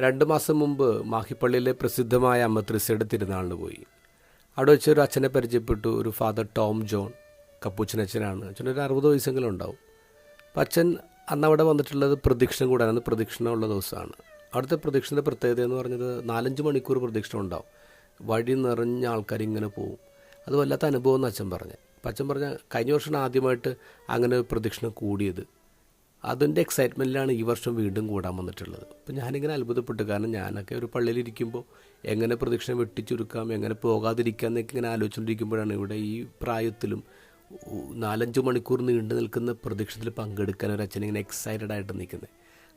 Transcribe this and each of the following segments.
രണ്ട് മാസം മുമ്പ് മാഹിപ്പള്ളിയിലെ പ്രസിദ്ധമായ അമ്മത്രിസയുടെ തിരുനാളിന് പോയി. അവിടെ വെച്ച് ഒരു അച്ഛനെ പരിചയപ്പെട്ടു. ഒരു ഫാദർ ടോം ജോൺ കപ്പൂച്ചനച്ഛനാണ്. അച്ഛനൊരു അറുപത് വയസ്സെങ്കിലും ഉണ്ടാവും. അപ്പം അച്ഛൻ അന്ന് അവിടെ വന്നിട്ടുള്ളത് പ്രദക്ഷിണം കൂടാനാണ് പ്രദക്ഷിണ ഉള്ള ദിവസമാണ്. അവിടുത്തെ പ്രദക്ഷിണയുടെ പ്രത്യേകത എന്ന് പറഞ്ഞത് നാലഞ്ച് മണിക്കൂർ പ്രദക്ഷിണം ഉണ്ടാവും. വഴി നിറഞ്ഞ ആൾക്കാർ ഇങ്ങനെ പോവും. അത് വല്ലാത്ത അനുഭവം എന്ന് അച്ഛൻ പറഞ്ഞു. അപ്പം അച്ഛൻ പറഞ്ഞ കഴിഞ്ഞ വർഷം ആദ്യമായിട്ട് അങ്ങനെ പ്രദക്ഷിണം കൂടിയത്. അതിന്റെ എക്സൈറ്റ്മെന്റിലാണ് ഈ വർഷം വീണ്ടും കൂടാൻ വന്നിട്ടുള്ളത്. അപ്പോൾ ഞാനിങ്ങനെ അത്ഭുതപ്പെട്ടു. കാരണം ഞാനൊക്കെ ഒരു പള്ളിയിലിരിക്കുമ്പോൾ എങ്ങനെ പ്രദക്ഷിണം വെട്ടിച്ചുരുക്കാം എങ്ങനെ പോകാതിരിക്കാം എന്നൊക്കെ ഇങ്ങനെ ആലോചിച്ചുകൊണ്ടിരിക്കുമ്പോഴാണ് ഇവിടെ ഈ പ്രായത്തിലും നാലഞ്ച് മണിക്കൂർ നീണ്ടു നിൽക്കുന്ന പ്രദക്ഷിണത്തിൽ പങ്കെടുക്കാൻ ഒരു അച്ഛൻ ഇങ്ങനെ എക്സൈറ്റഡ് ആയിട്ട് നിൽക്കുന്നത്.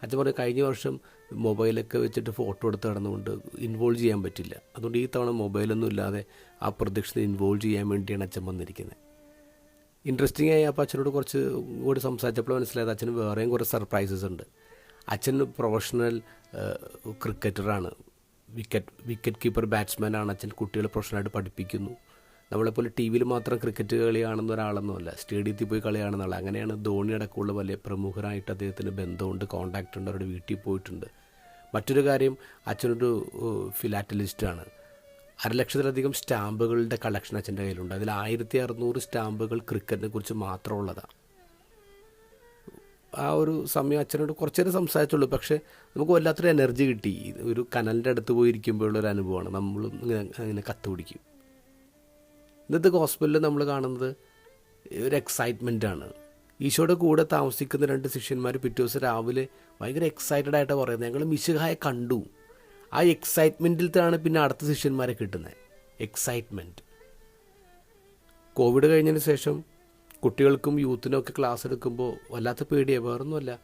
അച്ഛൻ പറഞ്ഞു കഴിഞ്ഞ വർഷം മൊബൈലൊക്കെ വെച്ചിട്ട് ഫോട്ടോ എടുത്ത് നടന്നുകൊണ്ട് ഇൻവോൾവ് ചെയ്യാൻ പറ്റില്ല. അതുകൊണ്ട് ഈ തവണ മൊബൈലൊന്നും ഇല്ലാതെ ആ പ്രദക്ഷിണത്തിൽ ഇൻവോൾവ് ചെയ്യാൻ വേണ്ടിയാണ് അച്ഛൻ വന്നിരിക്കുന്നത്. ഇൻട്രസ്റ്റിംഗ് ആയി അപ്പോൾ അച്ഛനോട് കുറച്ച് കൂടി സംസാരിച്ചപ്പോൾ മനസ്സിലായത് അച്ഛന് വേറെയും കുറേ സർപ്രൈസസ് ഉണ്ട്. അച്ഛൻ പ്രൊഫഷണൽ ക്രിക്കറ്ററാണ് വിക്കറ്റ് വിക്കറ്റ് കീപ്പർ ബാറ്റ്സ്മാൻ ആണ് അച്ഛൻ കുട്ടികളെ പ്രൊഫഷണലായിട്ട് പഠിപ്പിക്കുന്നു. നമ്മളെപ്പോലെ ടി വിയിൽ മാത്രം ക്രിക്കറ്റ് കളി കാണുന്ന സ്റ്റേഡിയത്തിൽ പോയി കളി അങ്ങനെയാണ് ധോണി അടക്കമുള്ള വലിയ പ്രമുഖരായിട്ട് അദ്ദേഹത്തിന് ബന്ധമുണ്ട്. കോണ്ടാക്റ്റ് ഉണ്ട്. അവരുടെ വീട്ടിൽ പോയിട്ടുണ്ട്. മറ്റൊരു കാര്യം അച്ഛനൊരു ഫിലാറ്റലിസ്റ്റാണ് അരലക്ഷത്തിലധികം സ്റ്റാമ്പുകളുടെ കളക്ഷൻ അച്ഛന്റെ കയ്യിലുണ്ട്. അതിൽ ആയിരത്തി അറുന്നൂറ് സ്റ്റാമ്പുകൾ ക്രിക്കറ്റിനെ കുറിച്ച് മാത്രമുള്ളതാണ് ആ ഒരു സമയം അച്ഛനോട് കുറച്ച് നേരം സംസാരിച്ചുള്ളൂ. പക്ഷേ നമുക്ക് വല്ലാത്തൊരു എനർജി കിട്ടി. ഒരു കനലിന്റെ അടുത്ത് പോയിരിക്കുമ്പോഴുള്ള ഒരു അനുഭവമാണ്. നമ്മൾ അങ്ങനെ കത്ത് പിടിക്കും. ഇന്നത്തെ ഹോസ്പിറ്റലിൽ നമ്മൾ കാണുന്നത് ഒരു എക്സൈറ്റ്മെന്റ് ആണ്. ഈശോയുടെ കൂടെ താമസിക്കുന്ന രണ്ട് ശിഷ്യന്മാർ പിറ്റേ ദിവസം രാവിലെ ഭയങ്കര എക്സൈറ്റഡ് ആയിട്ട് പറയുന്നത്. ഞങ്ങൾ മിശുഹായെ കണ്ടു. ആ എക്സൈറ്റ്മെന്റിലാണ് പിന്നെ അടുത്ത ശിഷ്യന്മാരെ കിട്ടുന്നത്. എക്സൈറ്റ്മെന്റ് കോവിഡ് കഴിഞ്ഞതിന് ശേഷം കുട്ടികൾക്കും യൂത്തിനൊക്കെ ക്ലാസ് എടുക്കുമ്പോൾ വല്ലാത്ത പേടിയാണ് വേറൊന്നുമല്ല.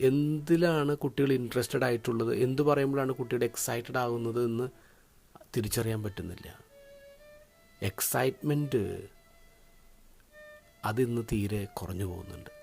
എന്തിലാണ് കുട്ടികൾ ഇൻട്രസ്റ്റഡ് ആയിട്ടുള്ളത്? എന്ത് പറയുമ്പോഴാണ് കുട്ടികൾ എക്സൈറ്റഡ് ആകുന്നത് എന്ന് തിരിച്ചറിയാൻ പറ്റുന്നില്ല. എക്സൈറ്റ്മെന്റ് അതിന്ന് തീരെ കുറഞ്ഞു പോകുന്നുണ്ട്.